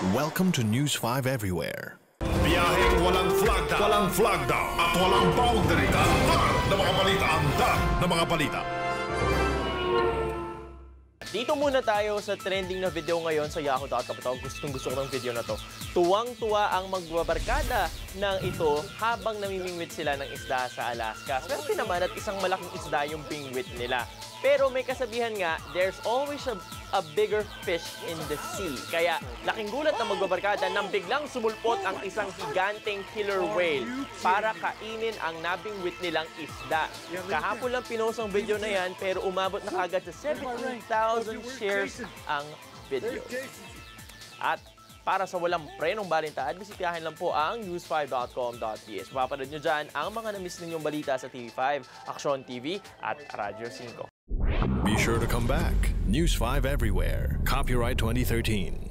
Welcome to News 5 Everywhere. Biyaheng walang flagda, walang flagda, at walang boundary. Kahit na mga balita, anda na mga balita. Dito muna tayo sa trending na video ngayon sa yahoo.com. Ito, gustong gusto ko ng video na to. Tuwang-tuwa ang magbabarkada ng ito habang namimingwit sila ng isda sa Alaska. Swerte naman at isang malaking isda yung pingwit nila. Pero may kasabihan nga, there's always a, a bigger fish in the sea. Kaya laking gulat na magbabarkada nang biglang sumulpot ang isang higanteng killer whale para kainin ang nabingwit nilang isda. Kahapon lang pinost ang video na yan pero umabot na kagad sa 17,000 shares ang video. At para sa walang prenong balintaan, bisitahin lang po ang news5.com.ph. Mapapanood nyo dyan ang mga na-miss ninyong balita sa TV5, Aksyon TV at Radyo 5. Be sure to come back. News 5 Everywhere. Copyright 2013.